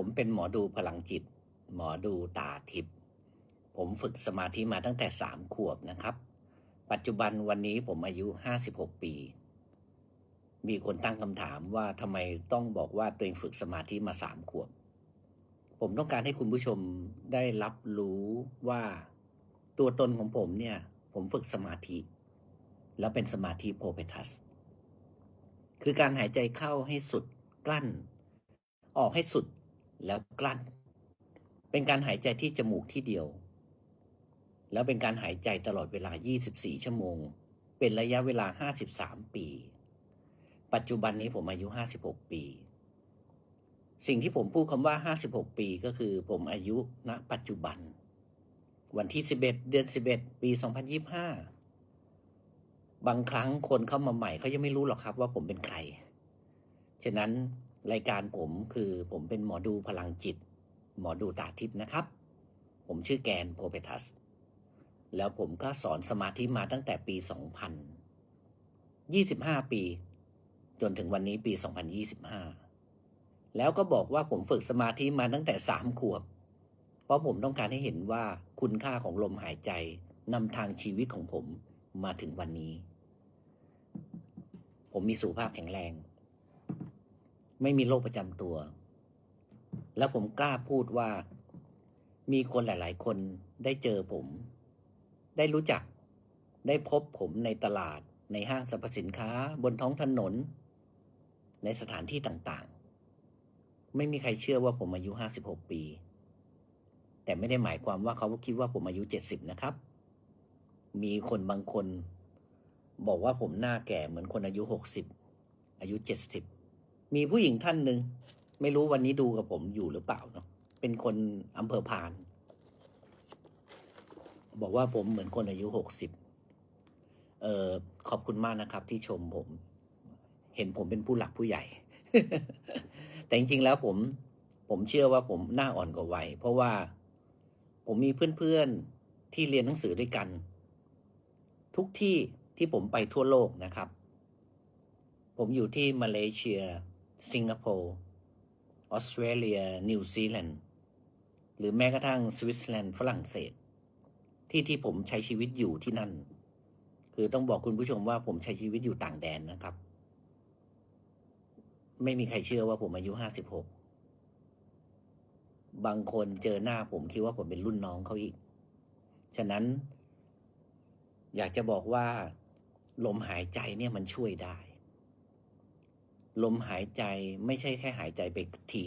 ผมเป็นหมอดูพลังจิต หมอดูตาทิพย์ผมฝึกสมาธิมาตั้งแต่สามขวบนะครับ ปัจจุบันวันนี้ผมอายุห้าสิบหกปี มีคนตั้งคำถามว่าทำไมต้องบอกว่าตัวเองฝึกสมาธิมาสามขวบ ผมต้องการให้คุณผู้ชมได้รับรู้ว่าตัวตนของผมเนี่ย ผมฝึกสมาธิ แล้วเป็นสมาธิโพเปทัส คือการหายใจเข้าให้สุดกลั้น ออกให้สุด แล้วกลั้น เป็นการหายใจที่จมูกที่เดียว แล้วเป็นการหายใจตลอดเวลา 24 ชั่วโมง เป็นระยะเวลา 53 ปี ปัจจุบันนี้ผมอายุ 56 ปี สิ่งที่ผมพูดคำว่า 56 ปีก็คือผมอายุณปัจจุบัน วันที่ 11 เดือน 11 ปี 2025 บางครั้งคนเข้ามาใหม่เขายังไม่รู้หรอกครับว่าผมเป็นใคร ฉะนั้น รายการผมคือผมเป็นหมอดูพลังจิต หมอดูตาทิพย์นะครับ ผมชื่อแกนโพเปทัส แล้วผมก็สอนสมาธิมาตั้งแต่ปี 2000 25 ปี จนถึงวันนี้ปี 2025 แล้วก็บอกว่าผมฝึกสมาธิมาตั้งแต่ 3 ขวบ เพราะผมต้องการให้เห็นว่าคุณค่าของลมหายใจนำทางชีวิตของผมมาถึงวันนี้ ผมมีสุขภาพแข็งแรง ไม่มีโรคประจำตัว แล้วผมกล้าพูดว่า มีคนหลาย ๆ คนได้เจอผม ได้รู้จัก ได้พบผมในตลาด ในห้างสรรพสินค้า บนท้องถนน ในสถานที่ต่าง ๆ ไม่มีใครเชื่อว่าผมอายุ56ปี แต่ไม่ได้หมายความว่าเขาคิดว่าผมอายุ70นะครับ มีคนบางคน บอกว่าผมหน้าแก่เหมือนคนอายุ60อายุ70 มีผู้หญิงท่านหนึ่งไม่รู้วันนี้ดูกับผมอยู่หรือเปล่าเนาะเป็นคนอำเภอพาน บอกว่าผมเหมือนคนอายุ60เอ่อขอบคุณมากนะครับ ที่ชมผม เห็นผมเป็นผู้หลักผู้ใหญ่ แต่จริงๆแล้วผม ผมเชื่อว่าผมหน้าอ่อนกว่าวัยเพราะว่าผมมีเพื่อนๆที่เรียนหนังสือด้วยกัน ทุกที่ที่ผมไปทั่วโลกนะครับ ผมอยู่ที่มาเลเซีย สิงคโปร์ออสเตรเลีย นิวซีแลนด์ หรือแม้กระทั่งสวิตเซอร์แลนด์ฝรั่งเศส ที่ที่ผมใช้ชีวิตอยู่ที่นั่น คือต้องบอกคุณผู้ชมว่าผมใช้ชีวิตอยู่ต่างแดนนะครับ ไม่มีใครเชื่อว่าผมอายุห้าสิบหกบางคนเจอหน้าผมคิดว่าผมเป็นรุ่นน้องเขาอีก ฉะนั้น อยากจะบอกว่า ลมหายใจเนี่ยมันช่วยได้ ลมหายใจไม่ใช่แค่หายใจไปที